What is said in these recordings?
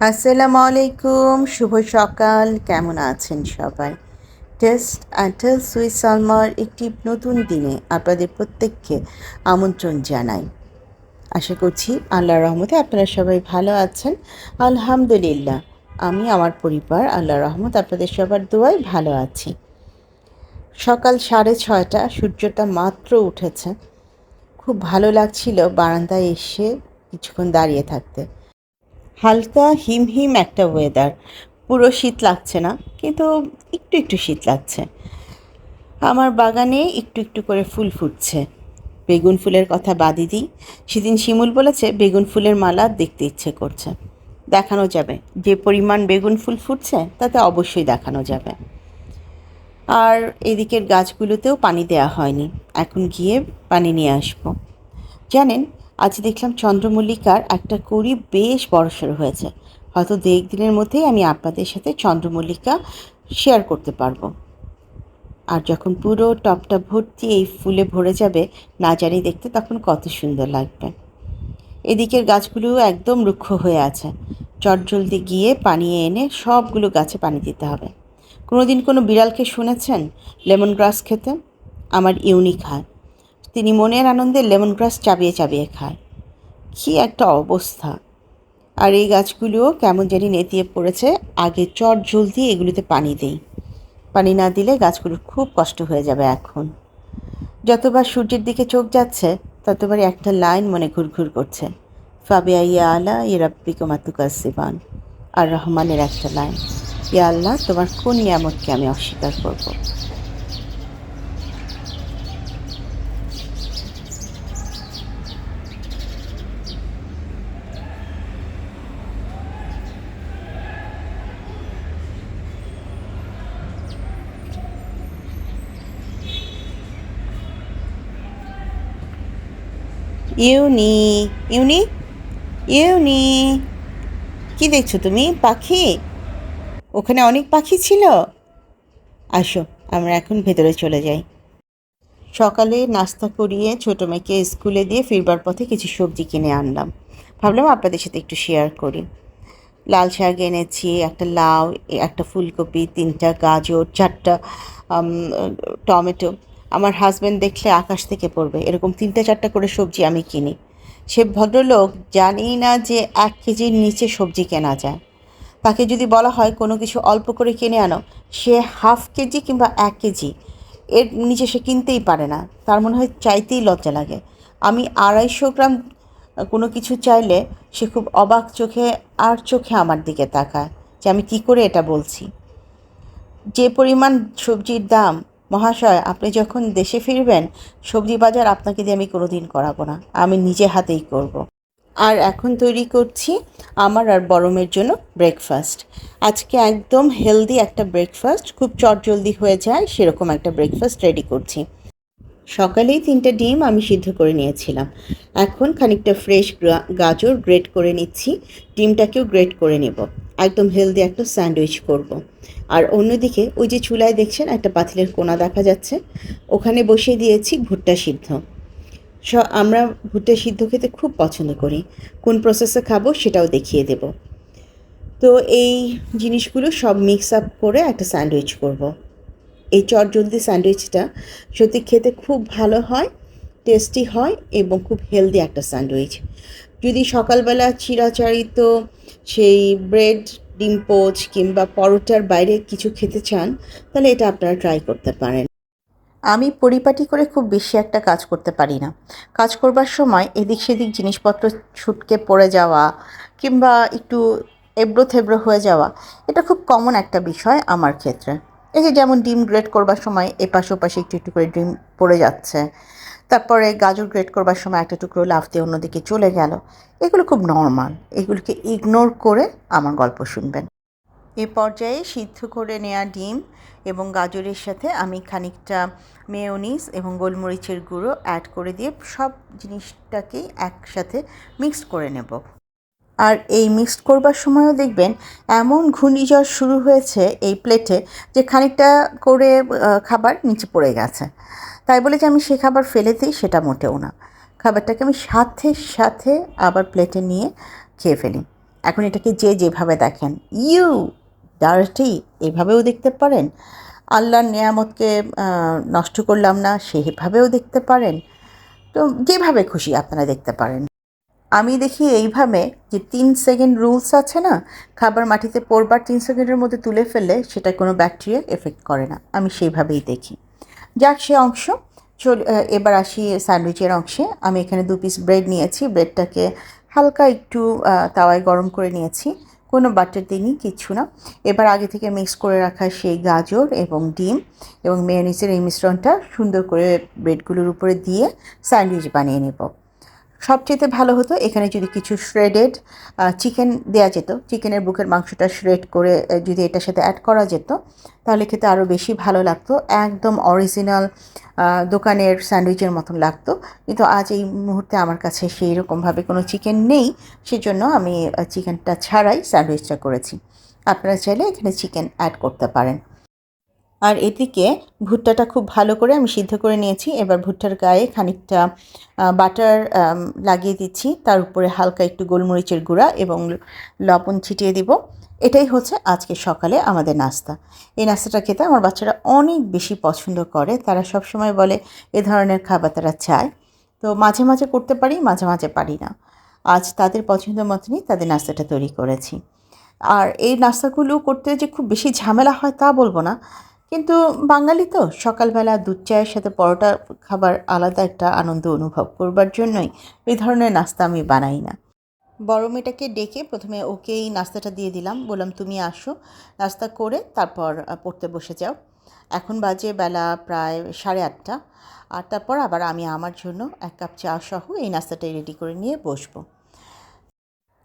আসসালামু আলাইকুম, শুভ সকাল। কেমন আছেন সবাই? টেস্ট অ্যান্টেল সুইস সালমার একটি নতুন দিনে আপনাদের প্রত্যেককে আমন্ত্রণ জানাই। আশা করছি আল্লাহ রহমতে আপনারা সবাই ভালো আছেন। আলহামদুলিল্লাহ, আমি আমার পরিবার আল্লাহ রহমত, আপনাদের সবার দোয়ায় ভালো আছি। সকাল সাড়ে ছয়টা, সূর্যটা মাত্র উঠেছে। খুব ভালো লাগছিল বারান্দায় এসে কিছুক্ষণ দাঁড়িয়ে থাকতে। হালকা হিম হিম একটা ওয়েদার পুরো শীত লাগছে না, কিন্তু একটু একটু শীত লাগছে। আমার বাগানে একটু একটু করে ফুল ফুটছে। বেগুন ফুলের কথা বাদই দিই। সেদিন শিমুল বলেছে, বেগুন ফুলের মালা দেখতে ইচ্ছে করছে। দেখানো যাবে। যে পরিমাণ বেগুন ফুল ফুটছে, তাতে অবশ্যই দেখানো যাবে। আর এদিকের গাছগুলোতেও পানি দেওয়া হয়নি। এখন গিয়ে পানি নিয়ে আসব। জানেন আজ দেখলাম চন্দ্রমল্লিকার একটা কড়ি বেশ বড়সড় হয়েছে। হয়তো দু দিনের মধ্যেই আমি আপনাদের সাথে চন্দ্রমল্লিকা শেয়ার করতে পারব। আর যখন পুরো টপটা ভর্তি এই ফুলে ভরে যাবে, না জানি দেখতে তখন কত সুন্দর লাগবে। এদিকের গাছগুলো একদম রুক্ষ হয়ে আছে। চটজলদি গিয়ে পানি এনে সবগুলো গাছে পানি দিতে হবে। কোনোদিন কোনো বিড়ালকে শুনেছেন? লেমন গ্রাস খেতে? আমার ইউনিক খায় তিনি মনের আনন্দে লেমন গ্রাস চাবিয়ে চাবিয়ে খায়। কী একটা অবস্থা। আর এই গাছগুলোও কেমন জানি নেতিয়ে পড়েছে, আগে চট জলদি এগুলোতে পানি দেই। পানি না দিলে গাছগুলোর খুব কষ্ট হয়ে যাবে এখন। যতবার সূর্যের দিকে চোখ যাচ্ছে, ততবারই একটা লাইন মনে ঘুরঘুর করছে। ফাবিয়া ইয়া আলা ইরাব্বিকুম আতুকাসিবান আর রহমানের একটা লাইন, ইয়া আল্লাহ, তোমার কোন নিয়ামতকে আমি অস্বীকার করব? ইউনি ইউনি ইউনি। কি দেখছ তুমি? পাখি? ওখানে অনেক পাখি ছিল। আসো, আমরা এখন ভেতরে চলে যাই। সকালে নাস্তা করিয়ে ছোটো মেয়েকে স্কুলে দিয়ে ফিরবার পথে কিছু সবজি কিনে আনলাম। ভাবলাম আপনাদের সাথে একটু শেয়ার করি। লাল শাক এনেছি, একটা লাউ, একটা ফুলকপি, তিনটা গাজর, চারটা টমেটো। আমার হাজব্যান্ড দেখলে আকাশ থেকে পড়বে। এরকম তিনটা চারটা করে সবজি আমি কিনি। সে ভদ্রলোক জানি না যে এক কেজির নিচে সবজি কেনা যায়। তাকে যদি বলা হয় কোনো কিছু অল্প করে কিনে আনো, সে হাফ কেজি কিংবা এক কেজি, এর নিচে সে কিনতেই পারে না। তার মনে হয় চাইতেই লজ্জা লাগে। আমি আড়াইশো গ্রাম কোনো কিছু চাইলে সে খুব অবাক চোখে আর চোখে আমার দিকে তাকায় যে আমি কি করে এটা বলছি। যে পরিমাণ সবজির দাম মহাশয়, আপনি যখন দেশে ফিরবেন, সবজি বাজার আপনাকে দিয়ে আমি কোনো দিন করাবো না। আমি নিজে হাতেই করব। আর এখন তৈরি করছি আমার আর বরমের জন্য ব্রেকফাস্ট আজকে একদম হেলদি একটা ব্রেকফাস্ট খুব চটজলদি হয়ে যায়, সেরকম একটা ব্রেকফাস্ট রেডি করছি। সকালেই তিনটে ডিম আমি সিদ্ধ করে নিয়েছিলাম। এখন খানিকটা ফ্রেশ গাজর গ্রেট করে নিচ্ছি, ডিমটাকেও গ্রেট করে নেব। একদম হেলদি একটা স্যান্ডউইচ করব। আর অন্যদিকে ওই যে চুলায় দেখছেন একটা পাতিলের কোনা দেখা যাচ্ছে, ওখানে বসিয়ে দিয়েছি ভুট্টা সিদ্ধ। স, আমরা ভুট্টা সিদ্ধ খেতে খুব পছন্দ করি। কোন প্রসেসে খাব সেটাও দেখিয়ে দেব। তো এই জিনিসগুলো সব মিক্স আপ করে একটা স্যান্ডউইচ করব। এই চটজলদি স্যান্ডউইচটা সত্যি খেতে খুব ভালো হয়, টেস্টি হয় এবং খুব হেলদি একটা স্যান্ডউইচ। যদি সকালবেলা চিরাচারিত সেই ব্রেড, ডিম পোচ কিংবা পরোটার বাইরে কিছু খেতে চান, তাহলে এটা আপনারা ট্রাই করতে পারেন। আমি পরিপাটি করে খুব বেশি একটা কাজ করতে পারি না। কাজ করবার সময় এদিক সেদিক জিনিসপত্র ছুটকে পড়ে যাওয়া কিংবা একটু এবড়ো থেবড়ো হয়ে যাওয়া, এটা খুব কমন একটা বিষয় আমার ক্ষেত্রে। এই যে যেমন ডিম গ্রেড করবার সময় এপাশ ওপাশে একটু একটু করে ডিম পড়ে যাচ্ছে, তারপরে গাজর গ্রেড করবার সময় একটা টুকরো লাফ দিয়ে অন্যদিকে চলে গেল, এগুলো খুব নর্মাল, এগুলোকে ইগনোর করে আমার গল্প শুনবেন। এ পর্যায়ে সিদ্ধ করে নেওয়া ডিম এবং গাজরের সাথে আমি খানিকটা মেয়োনিস এবং গোলমরিচের গুঁড়ো অ্যাড করে দিয়ে সব জিনিসটাকেই একসাথে মিক্সড করে নেব। আর এই মিক্সড করবার সময়ও দেখবেন এমন ঘূর্ণিঝড় শুরু হয়েছে এই প্লেটে যে খানিকটা করে খাবার নিচে পড়ে গেছে। তাই বলে যে আমি সে খাবার ফেলে দিই সেটা মোটেও না। খাবারটাকে আমি সাথে সাথে আবার প্লেটে নিয়ে খেয়ে ফেলি। এখন এটাকে যে যেভাবে দেখেন, ইউ ডার্টি এভাবেও দেখতে পারেন। আল্লাহর নিয়ামতকে নষ্ট করলাম না, সেভাবেও দেখতে পারেন। তো যেভাবে খুশি আপনারা দেখতে পারেন। আমি দেখি এইভাবে যে তিন সেকেন্ড রুলস আছে না, খাবার মাটিতে পড়বার তিন সেকেন্ডের মধ্যে তুলে ফেললে সেটা কোনো ব্যাকটেরিয়া এফেক্ট করে না। আমি সেইভাবেই দেখি। যাক, সে অংশ। চল এবার আসি স্যান্ডউইচের অংশে। আমি এখানে দু পিস ব্রেড নিয়েছি। ব্রেডটাকে হালকা একটু তাওয়ায় গরম করে নিয়েছি। কোনো বাটার দিনই কিচ্ছু না। এবার আগে থেকে মিক্স করে রাখা সেই গাজর এবং ডিম এবং মেয়োনিজের এই মিশ্রণটা সুন্দর করে ব্রেডগুলোর উপরে দিয়ে স্যান্ডউইচ বানিয়ে নেব। সবচেয়ে ভালো হতো এখানে যদি কিছু শ্রেডেড চিকেন দেওয়া যেত চিকেনের বুকের মাংসটা শ্রেড করে যদি এটার সাথে অ্যাড করা যেত, তাহলে খেতে আরও বেশি ভালো লাগতো। একদম অরিজিনাল দোকানের স্যান্ডউইচের মতন লাগতো। কিন্তু আজ এই মুহূর্তে আমার কাছে সেই রকমভাবে কোনো চিকেন নেই, সেজন্য আমি চিকেনটা ছাড়াই স্যান্ডউইচটা করেছি। আপনারা চাইলে এখানে চিকেন অ্যাড করতে পারেন। আর এদিকে ভুট্টাটা খুব ভালো করে আমি সিদ্ধ করে নিয়েছি। এবার ভুট্টার গায়ে খানিকটা বাটার লাগিয়ে দিচ্ছি। তার উপরে হালকা একটু গোলমরিচের গুঁড়া এবং লবণ ছিটিয়ে দিব। এটাই হচ্ছে আজকে সকালে আমাদের নাস্তা। এই নাস্তাটা খেতে আমার বাচ্চারা অনেক বেশি পছন্দ করে। তারা সব সময় বলে, এ ধরনের খাবার তারা চায়। তো মাঝে মাঝে করতে পারি, মাঝে মাঝে পারি না। আজ তাদের পছন্দ মতনই তাদের নাস্তাটা তৈরি করেছি। আর এই নাস্তাগুলো করতে যে খুব বেশি ঝামেলা হয় তা বলব না। কিন্তু বাঙালি তো সকালবেলা দুধ চায়ের সাথে পরোটা খাবার আলাদা একটা আনন্দ অনুভব করবার জন্যই এই ধরনের নাস্তা আমি বানাই না। বড় মেয়েটাকে ডেকে প্রথমে ওকেই নাস্তাটা দিয়ে দিলাম। বললাম, তুমি আসো, নাস্তা করে তারপর পড়তে বসে যাও। এখন বাজে বেলা প্রায় সাড়ে আটটা। আর তারপর আবার আমি আমার জন্য এক কাপ চা সহ এই নাস্তাটাই রেডি করে নিয়ে বসবো।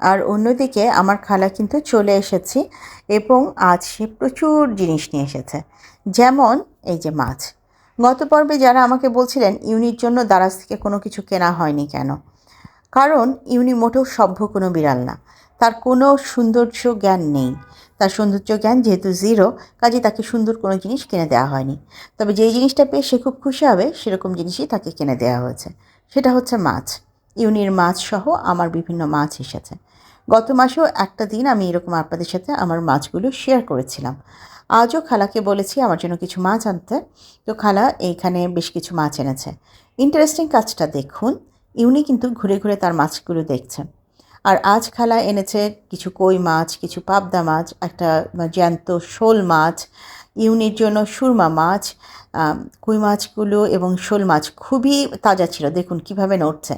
আর অন্যদিকে আমার খালা কিন্তু চলে এসেছে এবং আজ সে প্রচুর জিনিস নিয়ে এসেছে। যেমন এই যে মাছ। গত পর্বে যারা আমাকে বলছিলেন, ইউনির জন্য দারাজ থেকে কোনো কিছু কেনা হয়নি কেন? কারণ ইউনি মোটেও সভ্য কোনো বিড়াল না। তার কোনো সৌন্দর্য জ্ঞান নেই। তার সৌন্দর্য জ্ঞান যেহেতু জিরো কাজে তাকে সুন্দর কোনো জিনিস কিনে দেওয়া হয়নি। তবে যেই জিনিসটা পেয়ে সে খুব খুশি হবে, সেরকম জিনিসই তাকে কিনে দেওয়া হয়েছে। সেটা হচ্ছে মাছ। ইউনির মাছ সহ আমার বিভিন্ন মাছ এসেছে। গত মাসেও একটা দিন আমি এরকম আপনাদের সাথে আমার মাছগুলো শেয়ার করেছিলাম। আজও খালাকে বলেছি আমার জন্য কিছু মাছ আনতে। তো খালা এইখানে বেশ কিছু মাছ এনেছে। ইন্টারেস্টিং কাজটা দেখুন, ইউনি কিন্তু ঘুরে ঘুরে তার মাছগুলো দেখছে আর আজ খালা এনেছে কিছু কই মাছ, কিছু পাবদা মাছ, একটা জ্যান্ত শোল মাছ, ইউনির জন্য সুরমা মাছ কই মাছগুলো এবং শোল মাছ খুবই তাজা ছিল। দেখুন কীভাবে নড়ছে।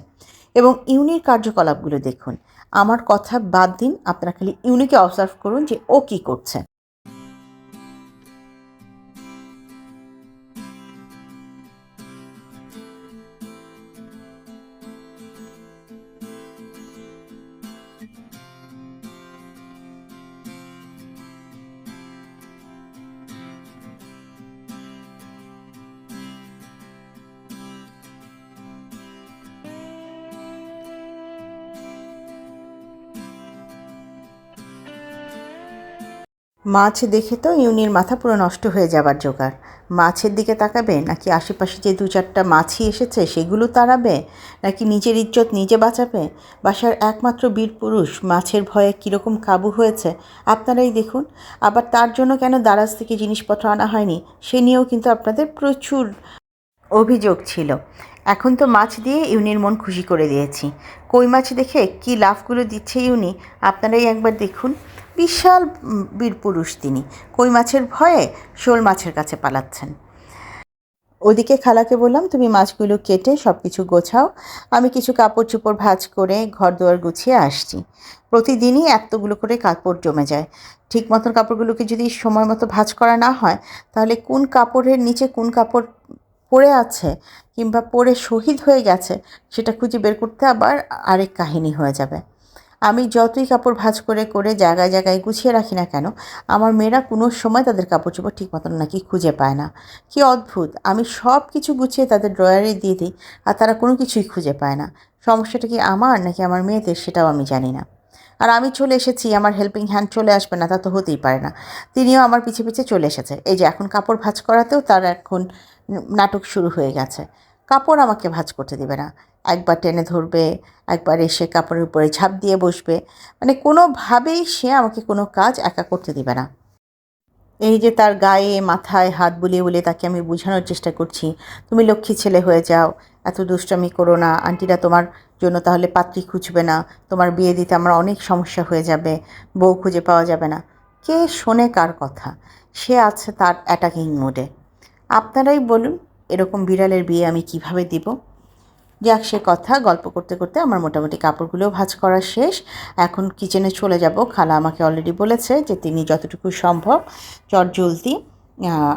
এবং ইউনির কার্যকলাপগুলো দেখুন। আমার কথা বাদ দিন। আপনারা খালি ইউনিকে অবজার্ভ করুন যে ও কি করছে। মাছ দেখে তো ইউনির মাথা পুরো নষ্ট হয়ে যাবার জোগাড়। মাছের দিকে তাকাবে নাকি আশেপাশে যে দু চারটা মাছি এসেছে সেগুলো তাড়াবে? নাকি নিজের ইজ্জত নিজে বাঁচাবে? বাসার একমাত্র বীর পুরুষ মাছের ভয়ে কীরকম কাবু হয়েছে, আপনারাই দেখুন। আবার তার জন্য কেন দারাজ থেকে জিনিসপত্র আনা হয়নি, সে নিয়েও কিন্তু আপনাদের প্রচুর অভিযোগ ছিল। এখন তো মাছ দিয়ে ইউনির মন খুশি করে দিয়েছি। কই মাছ দেখে কি লাভগুলো দিচ্ছে ইউনি, আপনারাই একবার দেখুন। বিশাল বীরপুরুষ তিনি। কই মাছের ভয়ে শোল মাছের কাছে পালাচ্ছেন। ওদিকে খালাকে বললাম, তুমি মাছগুলো কেটে সব কিছু গোছাও। আমি কিছু কাপড় চোপড় ভাঁজ করে ঘর দুয়ার গুছিয়ে আসছি। প্রতিদিনই এতগুলো করে কাপড় জমে যায়। ঠিক মতন কাপড়গুলোকে যদি সময় মতো ভাঁজ করা না হয়, তাহলে কোন কাপড়ের নিচে কোন কাপড় পড়ে আছে কিংবা পড়ে শহীদ হয়ে গেছে, সেটা খুঁজে বের করতে আবার আরেক কাহিনী হয়ে যাবে। আমি যতই কাপড় ভাঁজ করে করে জায়গায় জায়গায় গুছিয়ে রাখি না কেন, আমার মেয়েরা কোনো সময় তাদের কাপড় চোপড় ঠিক মতন নাকি খুঁজে পায় না। কি অদ্ভুত! আমি সব কিছু গুছিয়ে তাদের ড্রয়ারে দিয়ে দিই আর তারা কোনো কিছুই খুঁজে পায় না। সমস্যাটা কি আমার নাকি আমার মেয়েদের সেটাও আমি জানি না। আর আমি চলে এসেছি, আমার হেল্পিং হ্যান্ড চলে আসবে না, তা তো হতেই পারে না। তিনিও আমার পিছে পিছে চলে এসেছে। এই যে এখন কাপড় ভাঁজ করাতেও তার এখন নাটক শুরু হয়ে গেছে। কাপড় আমাকে ভাঁজ করতে দেবে না। একবার টেনে ধরবে, একবার এসে কাপড়ের উপরে ঝাঁপ দিয়ে বসবে। মানে কোনোভাবেই সে আমাকে কোনো কাজ একা করতে দেবে না। এই যে তার গায়ে, মাথায় হাত বুলিয়ে বুলিয়ে তাকে আমি বোঝানোর চেষ্টা করছি, তুমি লক্ষ্মী ছেলে হয়ে যাও, এত দুষ্টামি করো না। আন্টিরা তোমার জন্য তাহলে পাত্রী খুঁজবে না। তোমার বিয়ে দিতে আমার অনেক সমস্যা হয়ে যাবে। বউ খুঁজে পাওয়া যাবে না। কে শোনে কার কথা? সে আছে তার অ্যাটাকিং মোডে আপনারাই বলুন, এরকম বিড়ালের বিয়ে আমি কীভাবে দিব? যাক, সে কথা। গল্প করতে করতে আমার মোটামুটি কাপড়গুলোও ভাঁজ করা শেষ। এখন কিচেনে চলে যাব। খালা আমাকে অলরেডি বলেছে যে, তিনি যতটুকু সম্ভব চট জলদি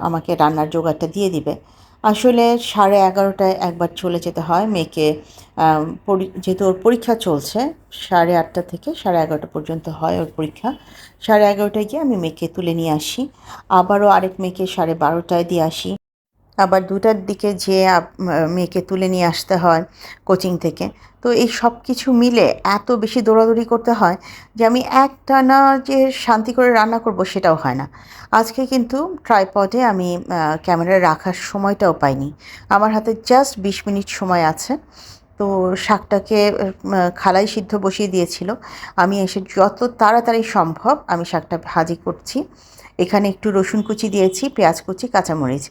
আমাকে রান্নার জোগাড়টা দিয়ে দিবে। আসলে সাড়ে এগারোটায় একবার চলে যেতে হয়। মেয়েকে যেহেতু ওর পরীক্ষা চলছে, সাড়ে আটটা থেকে সাড়ে এগারোটা পর্যন্ত হয় ওর পরীক্ষা। সাড়ে এগারোটায় গিয়ে আমি মেয়েকে তুলে নিয়ে আসি। আবারও আরেক মেয়েকে সাড়ে বারোটায় দিয়ে আসি। আবার দুটার দিকে যেয়ে মেয়েকে তুলে নিয়ে আসতে হয় কোচিং থেকে। তো এই সব কিছু মিলে এত বেশি দৌড়াদৌড়ি করতে হয় যে আমি একটানা যে শান্তি করে রান্না করব সেটাও হয় না। আজকে কিন্তু ট্রাইপডে আমি ক্যামেরা রাখার সময়টাও পাইনি। আমার হাতে জাস্ট বিশ মিনিট সময় আছে। তো শাকটাকে খালাই সিদ্ধ বসিয়ে দিয়েছিল। আমি এসে যত তাড়াতাড়ি সম্ভব আমি শাকটা ভাজি করছি। এখানে একটু রসুন কুচি দিয়েছি, পেঁয়াজ কুচি, কাঁচামরিচ।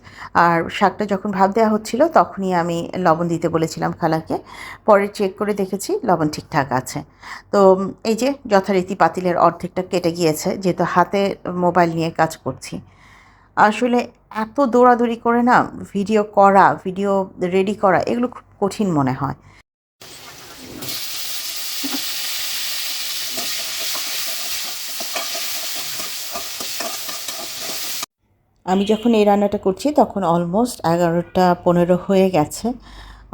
আর শাকটা যখন ভাব দেওয়া হচ্ছিল, তখনই আমি লবণ দিতে বলেছিলাম খালাকে। পরে চেক করে দেখেছি লবণ ঠিকঠাক আছে। তো এই যে যথারীতি পাতিলের অর্ধেকটা কেটে গিয়েছে, যেহেতু হাতে মোবাইল নিয়ে কাজ করছি। আসলে এত দৌড়াদৌড়ি করে না, ভিডিও করা, ভিডিও রেডি করা, এগুলো খুব কঠিন মনে হয়। আমি যখন এই রান্নাটা করছি তখন অলমোস্ট এগারোটা পনেরো হয়ে গেছে।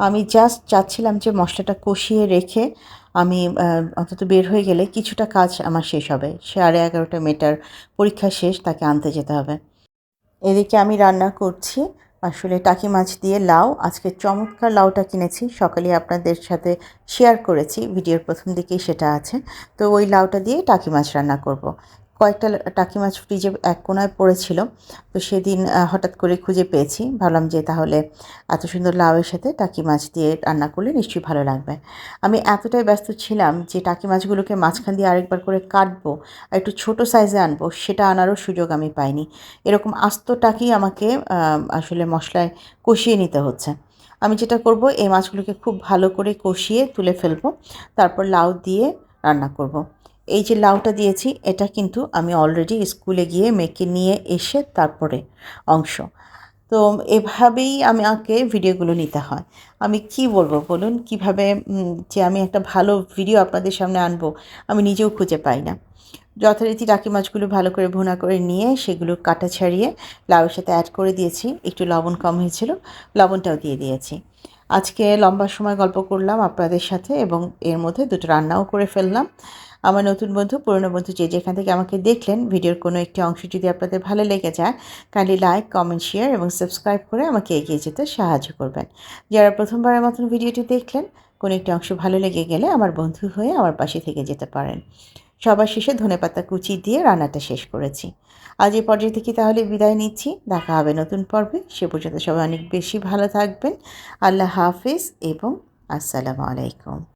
আমি জাস্ট চাচ্ছিলাম যে মশলাটা কষিয়ে রেখে আমি অন্তত বের হয়ে গেলে কিছুটা কাজ আমার শেষ হবে। সাড়ে এগারোটা মেটার পরীক্ষা শেষ, তাকে আনতে যেতে হবে। এদিকে আমি রান্না করছি। আসলে টাকি মাছ দিয়ে লাউ। আজকে চমৎকার লাউটা কিনেছি। সকালে আপনাদের সাথে শেয়ার করেছি। ভিডিওর প্রথম দিকেই সেটা আছে। তো ওই লাউটা দিয়ে টাকি মাছ রান্না করব। কয়েকটা টাকি মাছ ফ্রিজে এক কোনায় পড়েছিল, তো সেদিন হঠাৎ করে খুঁজে পেয়েছি। ভাবলাম যে তাহলে এত সুন্দর লাউয়ের সাথে টাকি মাছ দিয়ে রান্না করলে নিশ্চয়ই ভালো লাগবে। আমি এতটাই ব্যস্ত ছিলাম যে টাকি মাছগুলোকে মাঝখান দিয়ে আরেকবার করে কাটবো আর একটু ছোটো সাইজে আনব, সেটা আনারও সুযোগ আমি পাইনি। এরকম আস্ত টাকি আমাকে আসলে মশলায় কষিয়ে নিতে হচ্ছে। আমি যেটা করব, এই মাছগুলোকে খুব ভালো করে কষিয়ে তুলে ফেলব, তারপর লাউ দিয়ে রান্না করব। এই যে লাউটা দিয়েছি, এটা কিন্তু আমি অলরেডি স্কুলে গিয়ে মেয়েকে নিয়ে এসে তারপরে অংশ। তো এভাবেই আমাকে ভিডিওগুলো নিতে হয়। আমি কি বলব বলুন? কীভাবে যে আমি একটা ভালো ভিডিও আপনাদের সামনে আনব, আমি নিজেও খুঁজে পাই না। যথারীতি টাকি মাছগুলো ভালো করে ভুনা করে নিয়ে সেগুলো কাটা ছাড়িয়ে লাউয়ের সাথে অ্যাড করে দিয়েছি। একটু লবণ কম হয়েছিল, লবণটাও দিয়ে দিয়েছি। আজকে লম্বা সময় গল্প করলাম আপনাদের সাথে এবং এর মধ্যে দুটো রান্নাও করে ফেললাম। আমার নতুন বন্ধু, পুরনো বন্ধু যে যেখান থেকে আমাকে দেখলেন, ভিডিওর কোনো একটি অংশ যদি আপনাদের ভালো লেগে যায় কাইন্ডলি লাইক কমেন্ট শেয়ার এবং সাবস্ক্রাইব করে আমাকে এগিয়ে যেতে সাহায্য করবেন। যারা প্রথমবারের মতন ভিডিওটি দেখলেন, কোনো একটি অংশ ভালো লেগে গেলে আমার বন্ধু হয়ে আমার পাশে থেকে যেতে পারেন। সবার শেষে ধনেপাতা কুচি দিয়ে রান্নাটা শেষ করেছি। আজ এই পর্যায়ে থেকে তাহলে বিদায় নিচ্ছি। দেখা হবে নতুন পর্বে। সে পর্যন্ত সবাই অনেক বেশি ভালো থাকবেন। আল্লাহ হাফিজ এবং আসসালামু আলাইকুম।